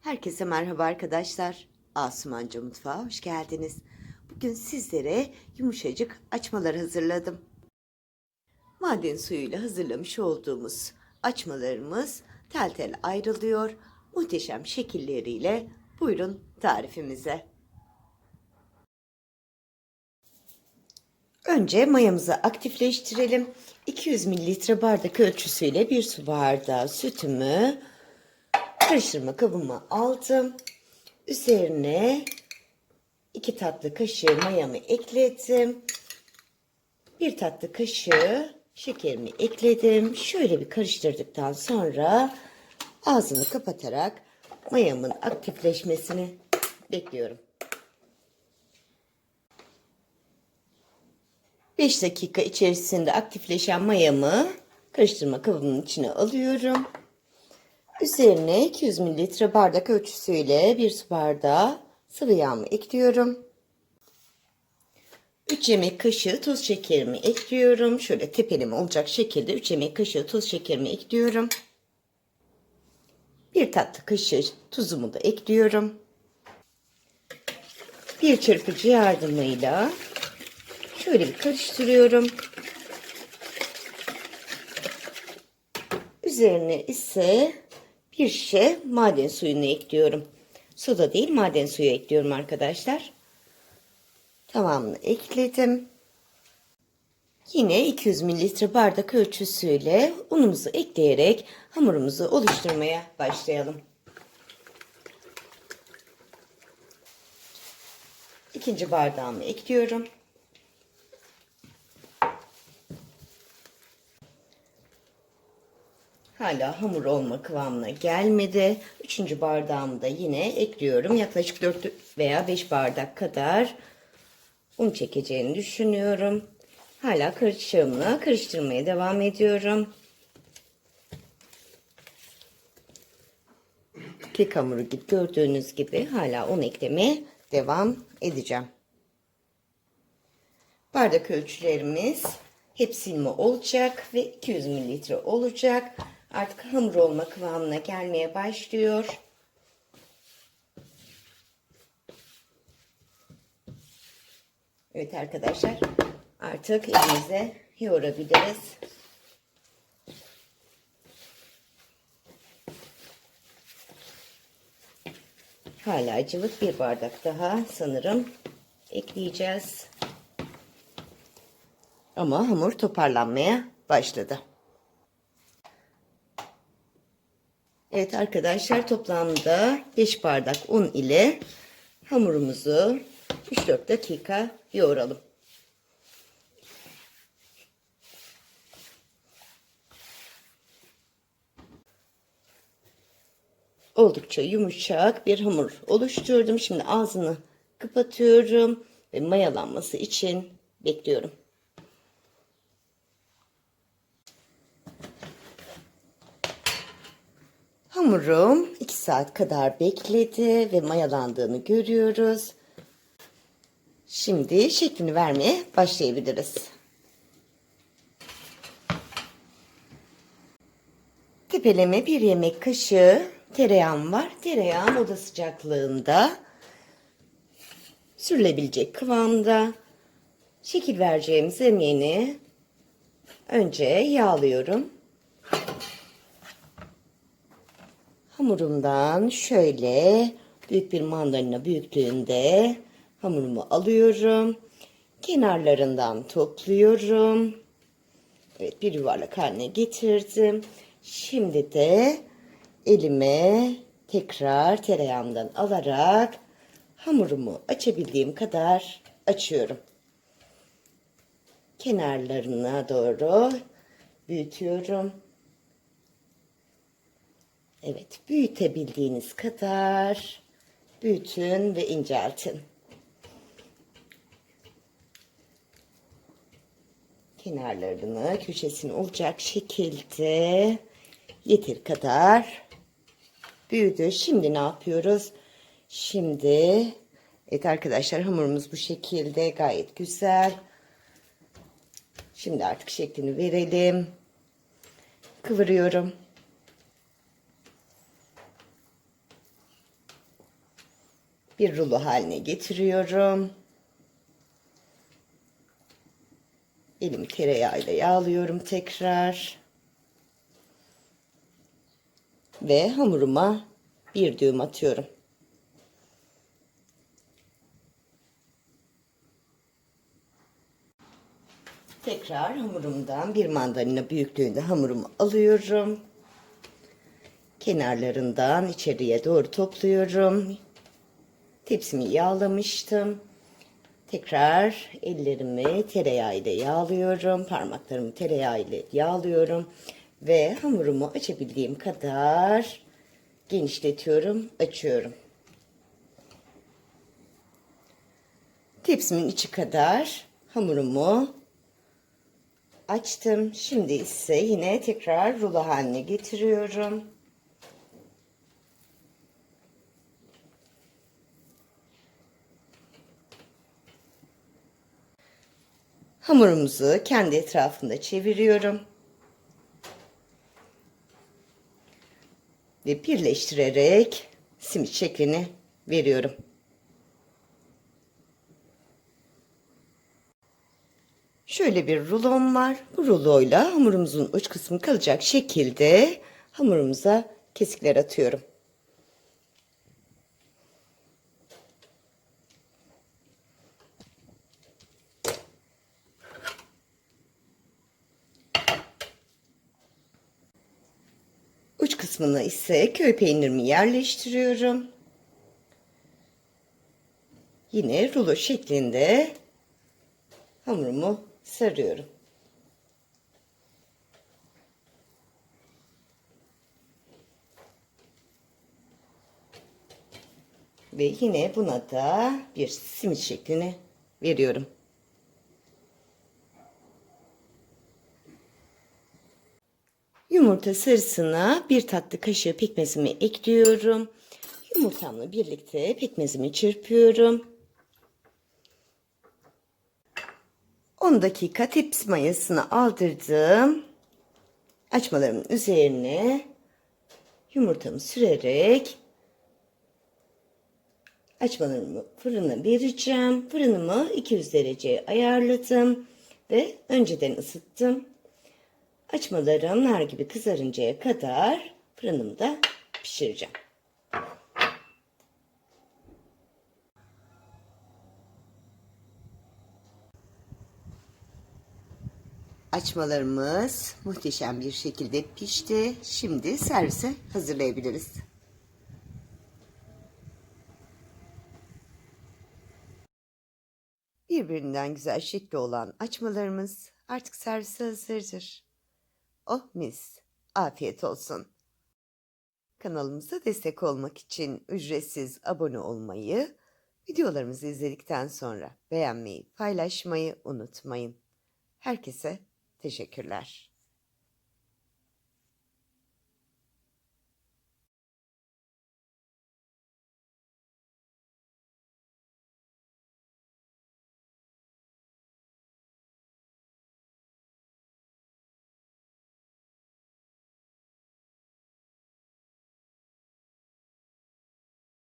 Herkese merhaba arkadaşlar. Asumanca Mutfağı hoş geldiniz. Bugün sizlere yumuşacık açmalar hazırladım. Maden suyuyla hazırlamış olduğumuz açmalarımız tel tel ayrılıyor. Muhteşem şekilleriyle buyurun tarifimize. Önce mayamızı aktifleştirelim. 200 mililitre bardak ölçüsüyle bir su bardağı sütümü karıştırma kabıma aldım. Üzerine 2 tatlı kaşığı mayamı ekledim. 1 tatlı kaşığı şekerimi ekledim. Şöyle bir karıştırdıktan sonra ağzını kapatarak mayamın aktifleşmesini bekliyorum. 5 dakika içerisinde aktifleşen mayamı karıştırma kabımın içine alıyorum. Üzerine 200 mililitre bardak ölçüsüyle bir su bardağı sıvı yağımı ekliyorum. 3 yemek kaşığı toz şekerimi ekliyorum. Şöyle tepeleme olacak şekilde 3 yemek kaşığı toz şekerimi ekliyorum. 1 tatlı kaşığı tuzumu da ekliyorum. Bir çırpıcı yardımıyla şöyle bir karıştırıyorum. Üzerine ise bir şişe maden suyunu ekliyorum. Soda değil maden suyu ekliyorum arkadaşlar. Tamamını ekledim. Yine 200 mililitre bardak ölçüsüyle unumuzu ekleyerek hamurumuzu oluşturmaya başlayalım. İkinci bardağımı ekliyorum. Hala hamur olma kıvamına gelmedi. Üçüncü bardağımı da yine ekliyorum. Yaklaşık 4 veya 5 bardak kadar un çekeceğini düşünüyorum. Hala karışımla karıştırmaya devam ediyorum. Kek hamuru gibi gördüğünüz gibi hala un eklemeye devam edeceğim. Bardak ölçülerimiz hep silme olacak ve 200 mililitre olacak. Artık hamur olma kıvamına gelmeye başlıyor. Evet arkadaşlar artık elimize yoğurabiliriz. Hala cıvık bir bardak daha sanırım ekleyeceğiz. Ama hamur toparlanmaya başladı. Evet arkadaşlar toplamda 5 bardak un ile hamurumuzu 3-4 dakika yoğuralım. Oldukça yumuşak bir hamur oluşturdum. Şimdi ağzını kapatıyorum ve mayalanması için bekliyorum. Hamurum 2 saat kadar bekledi ve mayalandığını görüyoruz. Şimdi şeklini vermeye başlayabiliriz. Tepeleme bir yemek kaşığı tereyağım var. Tereyağım oda sıcaklığında sürülebilecek kıvamda. Şekil vereceğim zemini önce yağlıyorum. Hamurumdan şöyle büyük bir mandalina büyüklüğünde hamurumu alıyorum. Kenarlarından topluyorum. Evet bir yuvarlak haline getirdim. Şimdi de elime tekrar tereyağımdan alarak hamurumu açabildiğim kadar açıyorum. Kenarlarına doğru büyütüyorum. Evet, büyütebildiğiniz kadar büyütün ve inceltin. Kenarlarını, köşesini olacak şekilde yeter kadar büyüdü. Şimdi ne yapıyoruz? Şimdi evet arkadaşlar hamurumuz bu şekilde gayet güzel. Şimdi artık şeklini verelim. Kıvırıyorum. Bir rulo haline getiriyorum. Elimi tereyağıyla yağlıyorum tekrar. Ve hamuruma bir düğüm atıyorum. Tekrar hamurumdan bir mandalina büyüklüğünde hamurumu alıyorum. Kenarlarından içeriye doğru topluyorum. Tepsimi yağlamıştım. Tekrar ellerimi tereyağı ile yağlıyorum. Parmaklarımı tereyağı ile yağlıyorum. Ve hamurumu açabildiğim kadar genişletiyorum, açıyorum. Tepsimin içi kadar hamurumu açtım. Şimdi ise yine tekrar rulo haline getiriyorum. Hamurumuzu kendi etrafında çeviriyorum. Ve birleştirerek simit şeklini veriyorum. Şöyle bir rulom var. Bu ruloyla hamurumuzun uç kısmı kalacak şekilde hamurumuza kesikler atıyorum. Uç kısmına ise köy peynirimi yerleştiriyorum. Yine rulo şeklinde hamurumu sarıyorum. Ve yine buna da bir simit şeklini veriyorum. Yumurta sarısına bir tatlı kaşığı pekmezimi ekliyorum. Yumurtamla birlikte pekmezimi çırpıyorum. 10 dakika tepsi mayasını aldırdım. Açmalarımın üzerine yumurtamı sürerek açmalarımı fırına vereceğim. Fırınımı 200 dereceye ayarladım ve önceden ısıttım. Açmalarım nar gibi kızarıncaya kadar fırınımda pişireceğim. Açmalarımız muhteşem bir şekilde pişti. Şimdi servise hazırlayabiliriz. Birbirinden güzel şekli olan açmalarımız artık servise hazırdır. Oh mis. Afiyet olsun. Kanalımıza destek olmak için ücretsiz abone olmayı, videolarımızı izledikten sonra beğenmeyi, paylaşmayı unutmayın. Herkese teşekkürler.